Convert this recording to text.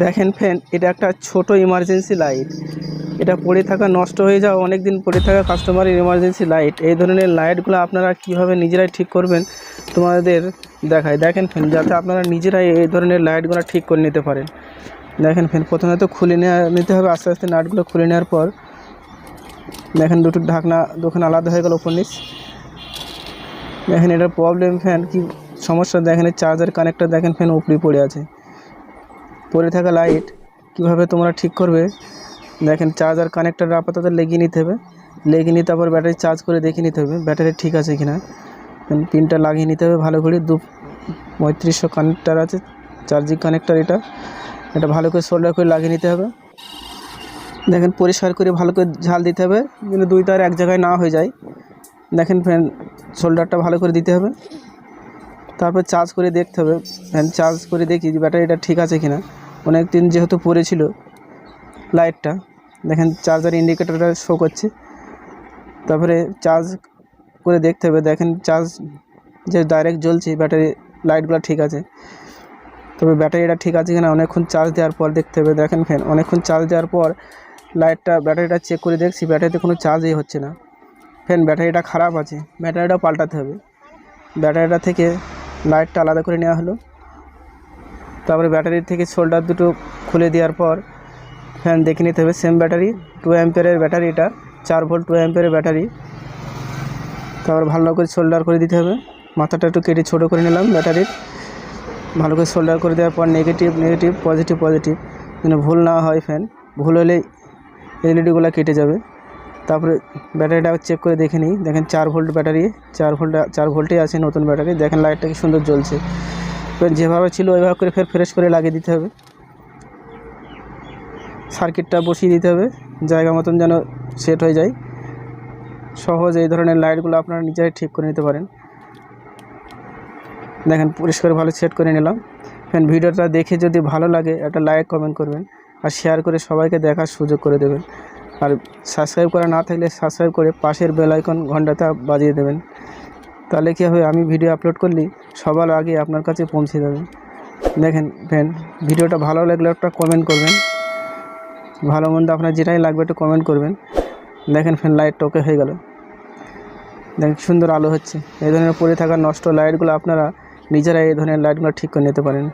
দেখেন ফ্যান এটা একটা ছোট ইমার্জেন্সি লাইট এটা পড়ে থাকা নষ্ট হয়ে যাওয়া অনেক দিন পড়ে থাকা কাস্টমারের ইমার্জেন্সি লাইট এই ধরনের লাইটগুলো আপনারা কীভাবে নিজেরাই ঠিক করবেন, তোমাদের দেখায় দেখেন ফ্যান যাতে আপনারা নিজেরাই এই ধরনের লাইটগুলো ঠিক করে নিতে পারেন। দেখেন ফ্যান প্রথমে তো খুলে নেওয়া নিতে হবে। আস্তে আস্তে নাটগুলো খুলে নেওয়ার পর, দেখেন দুটো ঢাকনা দোকান আলাদা হয়ে গেল উপর নিচ। দেখেন এটার প্রবলেম ফ্যান কি সমস্যা? দেখেন চার্জার কানেক্টর দেখেন ফ্যান উপরে পড়ে আছে। পড়ে থাকা লাইট কীভাবে তোমরা ঠিক করবে? দেখেন চার্জার কানেক্টর আপাতত লেগিয়ে নিতে হবে। লেগে নিয়ে তারপর ব্যাটারি চার্জ করে দেখে নিতে হবে ব্যাটারি ঠিক আছে কিনা। পিনটা লাগিয়ে নিতে হবে ভালো করে, দু পঁয়ত্রিশশো কানেক্টার আছে চার্জিং কানেক্টার এটা। এটা ভালো করে সোল্ডার করে লাগিয়ে নিতে হবে। দেখেন পরিষ্কার করে ভালো করে ঝাল দিতে হবে, যেন দুই তার এক জায়গায় না হয়ে যায়। দেখেন ফ্যান শোল্ডারটা ভালো করে দিতে হবে। তারপর চার্জ করে দেখতে হবে। ফ্যান চার্জ করে দেখি যে ব্যাটারিটা ঠিক আছে কিনা। অনেক দিন যেহেতু পড়েছিল লাইটটা দেখেন চার্জার ইন্ডিকেটরটা শো করছে। তারপরে চার্জ করে দেখতে হবে। দেখেন চার্জ যে ডাইরেক্ট জ্বলছে ব্যাটারি লাইটগুলো ঠিক আছে। তবে ব্যাটারিটা ঠিক আছে কিনা, অনেকক্ষণ চার্জ দেওয়ার পর দেখতে হবে। দেখেন ফ্যান অনেকক্ষণ চার্জ দেওয়ার পর লাইটটা ব্যাটারিটা চেক করে দেখছি ব্যাটারিতে কোনো চার্জই হচ্ছে না। ফ্যান ব্যাটারিটা খারাপ আছে। ব্যাটারিটা পাল্টাতে হবে। ব্যাটারিটা থেকে লাইটটা আলাদা করে নেওয়া হলো। তারপরে ব্যাটারির থেকে শোল্ডার দুটো খুলে দেওয়ার পর ফ্যান দেখে নিতে হবে সেম ব্যাটারি টু অ্যাম্পিয়ারের ব্যাটারি এটা, চার ভোল্ট টু অ্যাম্পিয়ারের ব্যাটারি। তারপর ভালো করে শোল্ডার করে দিতে হবে। মাথাটা একটু কেটে ছোটো করে নিলাম ব্যাটারির। ভালো করে শোল্ডার করে দেওয়ার পর নেগেটিভ নেগেটিভ পজিটিভ পজিটিভ যেন ভুল না হয় ফ্যান ভুল হলে এলইডিগুলো কেটে যাবে। তারপরে ব্যাটারিটা চেক করে দেখে নিই। দেখেন চার ভোল্ট ব্যাটারি, চার ভোল্ট চার ভোল্টেই আছে নতুন ব্যাটারি। দেখেন লাইটটা কি সুন্দর জ্বলছে। যেভাবে ছিল ওইভাবে করে ফের ফ্রেশ করে লাগিয়ে দিতে হবে। সার্কিটটা বসিয়ে দিতে হবে। জায়গা মতন যেন সেট হয়ে যায়। সহজ এই ধরনের লাইটগুলো আপনারা নিজেরাই ঠিক করে নিতে পারেন। দেখেন পরিষ্কার ভালো সেট করে নিলাম। ফ্যান ভিডিওটা দেখে যদি ভালো লাগে একটা লাইক কমেন্ট করবেন। আর শেয়ার করে সবাইকে দেখার সুযোগ করে দেবেন। আর সাবস্ক্রাইব করা না থাকলে সাবস্ক্রাইব করে পাশের বেল আইকন ঘন্টাটা বাজিয়ে দেবেন। তাহলে কী হবে? আমি ভিডিও আপলোড করলে, সবার আগে আপনার কাছে পৌঁছে যাবে। দেখেন ফ্যান ভিডিওটা ভালো লাগলে একটা কমেন্ট করবেন। ভালো মন্দ আপনার যেটাই লাগবে একটু কমেন্ট করবেন। দেখেন ফ্যান লাইটটা ওকে হয়ে গেল। দেখেন সুন্দর আলো হচ্ছে। এই ধরনের পড়ে থাকা নষ্ট লাইটগুলো আপনারা নিজেরাই এই ধরনের লাইটগুলো ঠিক করে নিতে পারেন।